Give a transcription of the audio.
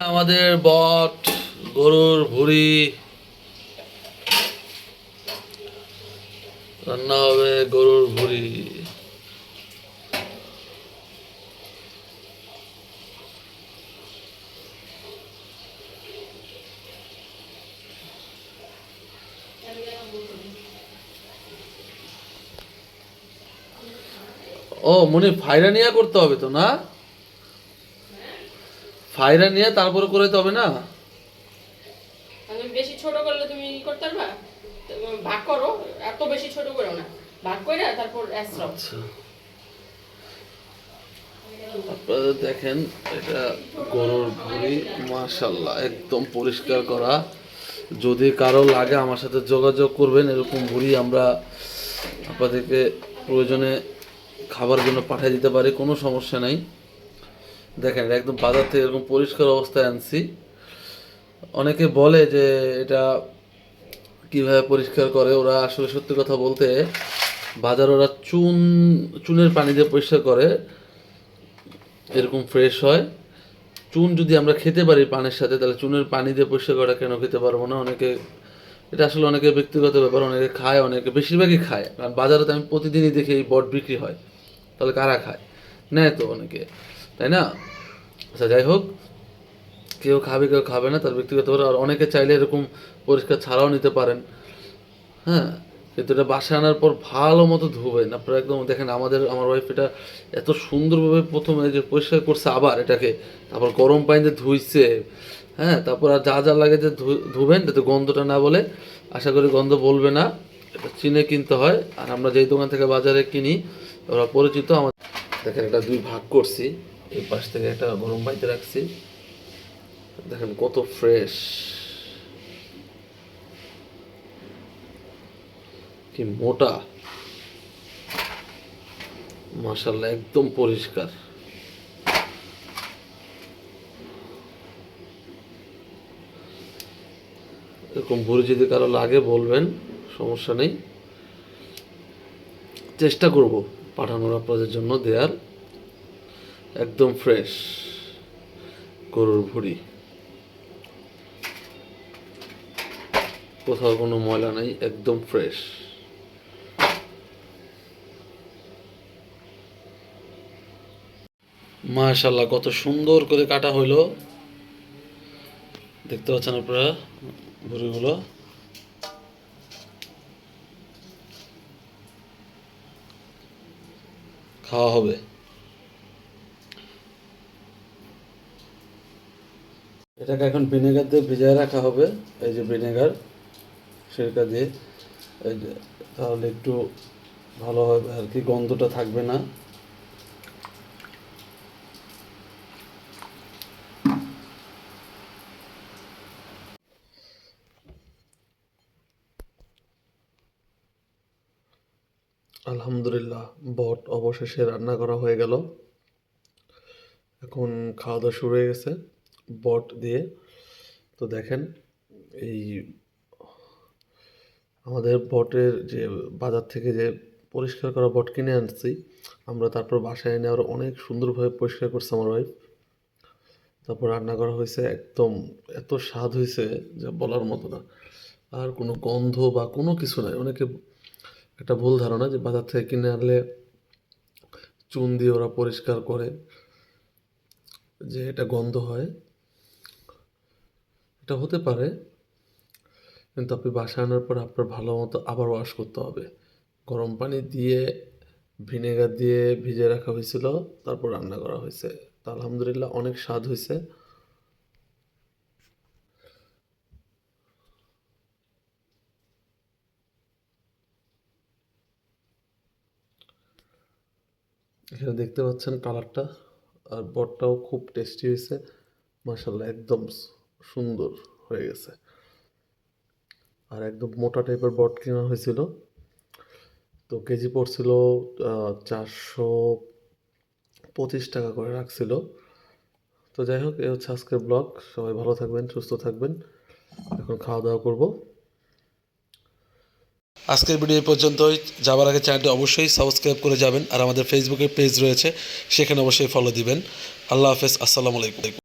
আমাদের বট, গরুর ভুড়ি, রান্না হবে গরুর ভুড়ি। ও, মনে ফাইরা নিয়ে করতে হবে তো, না? ফাইরা নিয়ে তারপরে করে তো হবে না? আমি বেশি ছোট করলে তুমি করতে পারবা? ভাগ করো এত বেশি ছোট করো না। ভাগ করে তারপর এসরাও আচ্ছা। আপনারা দেখেন এটা গরুর ভুড়ি মাশাল্লাহ একদম পরিষ্কার করা। যদি কারও লাগে আমার সাথে যোগাযোগ করবেন এরকম ভুড়ি আমরা আপনাদেরকে প্রয়োজনে খাবার জন্য পাঠিয়ে দিতে পারি কোনো সমস্যা নাই। দেখেন, একদম বাজার থেকে এরকম পরিষ্কার অবস্থায় আনছি। অনেকে বলে যে এটা কীভাবে পরিষ্কার করে, ওরা আসলে সত্যি কথা বলতে বাজার ওরা চুন, চুনের পানি দিয়ে পরিষ্কার করে, এরকম ফ্রেশ হয়। চুন যদি আমরা খেতে পারি পানির সাথে, তাহলে চুনের পানি দিয়ে পরিষ্কার করা কেন খেতে পারব না? অনেকে, এটা আসলে অনেকে ব্যক্তিগত ব্যাপার, অনেকে খায়, অনেকে বেশিরভাগই খায়। কারণ বাজারে তো আমি প্রতিদিনই দেখি এই বট বিক্রি হয়। তাহলে কারা খায়? নেয় তো অনেকে। তাই না? আচ্ছা যাই হোক, কেউ খাবে কেউ খাবে না, তার ব্যক্তিগত আর অনেকে চাইলে এরকম পরিষ্কার ছাড়াও নিতে পারেন। হ্যাঁ কিন্তু এটা বাসায় আনার পর ভালো মতো ধুবেন আপনারা একদম দেখেন, আমাদের, আমার ওয়াইফ এটা এত সুন্দরভাবে প্রথমে যে পরিষ্কার করছে আবার এটাকে। তারপর গরম পানিতে ধুইছে। হ্যাঁ তারপর আর যা যা লাগে যে ধুবেন, যাতে গন্ধটা না বলে। আশা করি গন্ধ বলবে না। এটা চিনে কিনতে হয়। আর আমরা যেই দোকান থেকে বাজারে কিনি, ওরা পরিচিত। আমার দেখেন, এটা দুই ভাগ করছি। এই পাশ থেকে একটা গরম পানিতে রাখছি। দেখেন কত ফ্রেশ কি মোটা। মাশাল্লাহ একদম পরিষ্কার। এরকম ভুড়ি যদি কারও লাগে বলবেন, সমস্যা নেই। চেষ্টা করব পাঠানোর আপনাদের জন্য দেয়ার। একদম ফ্রেশ গরুর ভুড়ি। কোথাও কোনো ময়লা নাই, একদম ফ্রেশ মাশাল্লাহ কত সুন্দর করে কাটা হইল। দেখতে পাচ্ছেন আপনারা ভুড়িগুলো। খাওয়া হবে। এটাকে এখন ভিনেগার দিয়ে ভিজায় রাখা হবে। এই যে ভিনেগার সিরকা দিয়ে তাহলে একটু ভালো হবে আর কি গন্ধটা থাকবে না। আলহামদুলিল্লাহ, বট অবশেষে রান্না করা হয়ে গেল। এখন খাওয়া দাওয়া শুরু হয়ে গেছে। বট দিয়ে। তো দেখেন, এই আমাদের বটের যে বাজার থেকে যে পরিষ্কার করা বট কিনে আনছি, আমরা তারপর বাসায় এনে আরও অনেক সুন্দরভাবে পরিষ্কার করছে আমার ওয়াইফ তারপর রান্না করা হয়েছে একদম, এত স্বাদ হয়েছে যা বলার মতো না। আর কোনো গন্ধ বা কোনো কিছু নাই। অনেকে একটা ভুল ধারণা যে বাজার থেকে কিনে আনলে চুন দিয়ে ওরা পরিষ্কার করে, যে এটা গন্ধ হয়। এটা হতে পারে, কিন্তু আপনি বাসায় আনার পর আপনার ভালো মতো আবার ওয়াশ করতে হবে। গরম পানি দিয়ে, ভিনেগার দিয়ে ভিজে রাখা হয়েছিল, তারপর রান্না করা হয়েছে। তো আলহামদুলিল্লাহ অনেক স্বাদ হয়েছে। এখানে দেখতে পাচ্ছেন কালারটা আর বটটাও খুব টেস্টি হয়েছে। মাসাল্লাহ একদম সুন্দর হয়ে গেছে। আর একদম মোটা টাইপের বট কেনা হয়েছিল। তো কেজি পড়ছিল চারশো পঁচিশ টাকা করে রাখছিল। তো যাই হোক এই হচ্ছে আজকের ব্লগ। সবাই ভালো থাকবেন, সুস্থ থাকবেন। এখন খাওয়া দাওয়া করব। আজকের ভিডিও পর্যন্তই। যাবার আগে চ্যানেলটি অবশ্যই সাবস্ক্রাইব করে যাবেন। আর আমাদের ফেসবুকের পেজ রয়েছে, সেখানে অবশ্যই ফলো দিবেন। আল্লাহ হাফেজ, আসসালামু আলাইকুম।